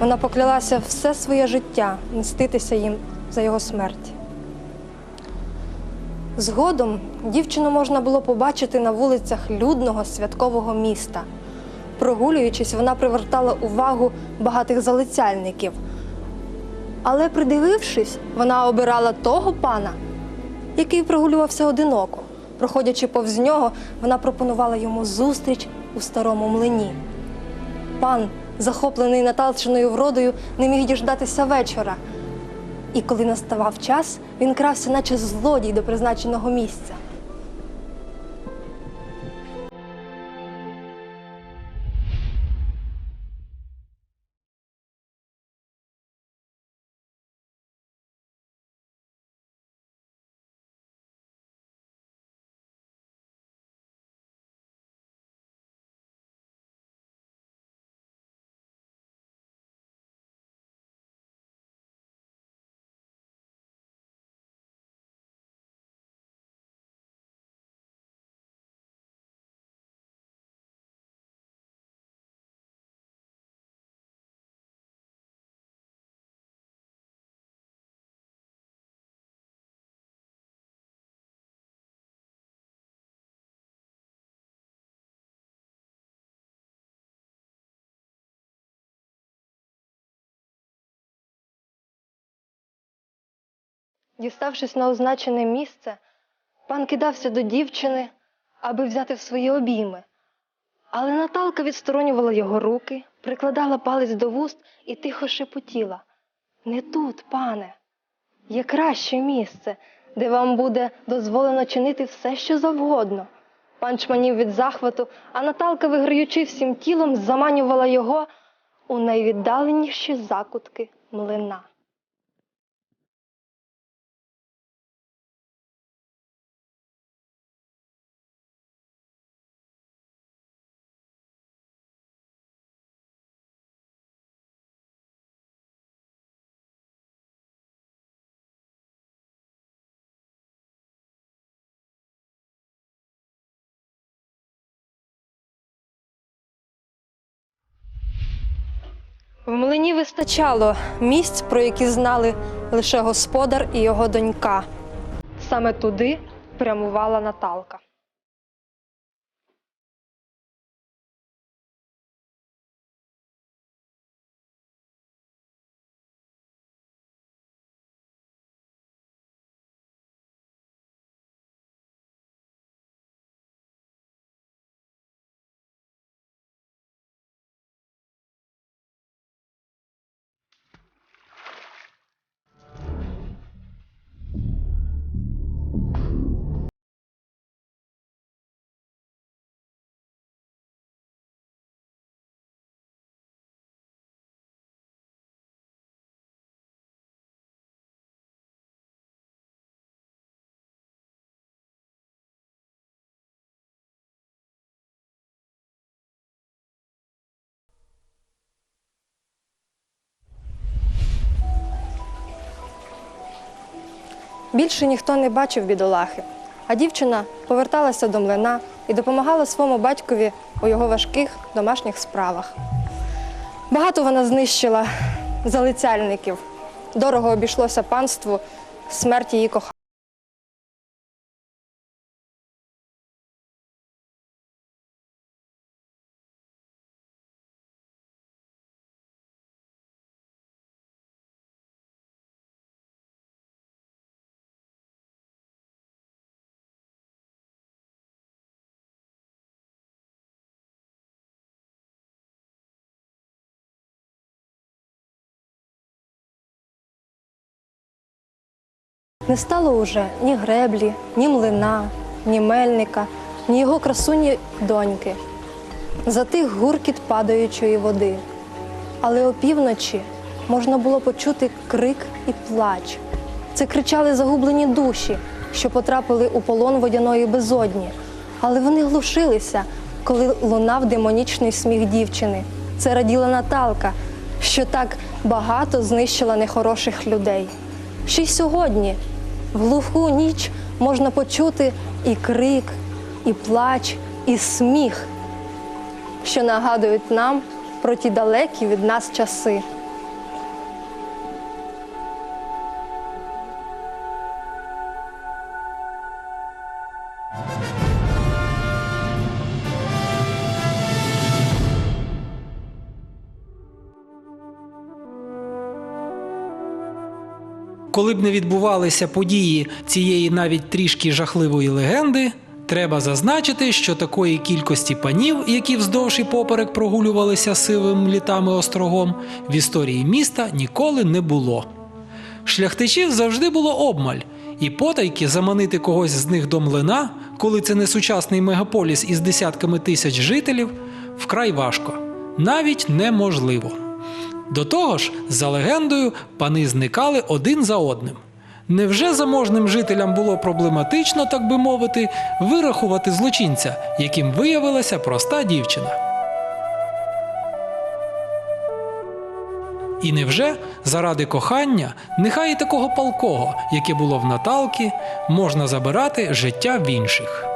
Вона поклялася все своє життя мститися їм за його смерть. Згодом дівчину можна було побачити на вулицях людного святкового міста. Прогулюючись, вона привертала увагу багатих залицяльників. Але придивившись, вона обирала того пана, який прогулювався одиноко. Проходячи повз нього, вона пропонувала йому зустріч у старому млині. Пан, захоплений Наталчиною вродою, не міг діждатися вечора. І коли наставав час, він крався, наче злодій до призначеного місця. Діставшись на означене місце, пан кидався до дівчини, аби взяти в свої обійми. Але Наталка відсторонювала його руки, прикладала палець до вуст і тихо шепотіла. Не тут, пане. Є краще місце, де вам буде дозволено чинити все, що завгодно. Пан чманів від захвату, а Наталка, виграючи всім тілом, заманювала його у найвіддаленіші закутки млина. В млині вистачало місць, про які знали лише господар і його донька. Саме туди прямувала Наталка. Більше ніхто не бачив бідолахи, а дівчина поверталася до млина і допомагала своєму батькові у його важких домашніх справах. Багато вона знищила залицяльників. Дорого обійшлося панству смерть її кохання. Не стало уже ні греблі, ні млина, ні мельника, ні його красуні доньки. Затих гуркіт падаючої води. Але опівночі можна було почути крик і плач. Це кричали загублені душі, що потрапили у полон водяної безодні. Але вони глушилися, коли лунав демонічний сміх дівчини. Це раділа Наталка, що так багато знищила нехороших людей. Ще й сьогодні, в глуху ніч, можна почути і крик, і плач, і сміх, що нагадують нам про ті далекі від нас часи. Коли б не відбувалися події цієї навіть трішки жахливої легенди, треба зазначити, що такої кількості панів, які вздовж і поперек прогулювалися сивим літами острогом, в історії міста ніколи не було. Шляхтичів завжди було обмаль, і потайки заманити когось з них до млина, коли це не сучасний мегаполіс із десятками тисяч жителів, вкрай важко, навіть неможливо. До того ж, за легендою, пани зникали один за одним. Невже заможним жителям було проблематично, так би мовити, вирахувати злочинця, яким виявилася проста дівчина? І невже заради кохання, нехай і такого палкого, яке було в Наталки, можна забирати життя в інших?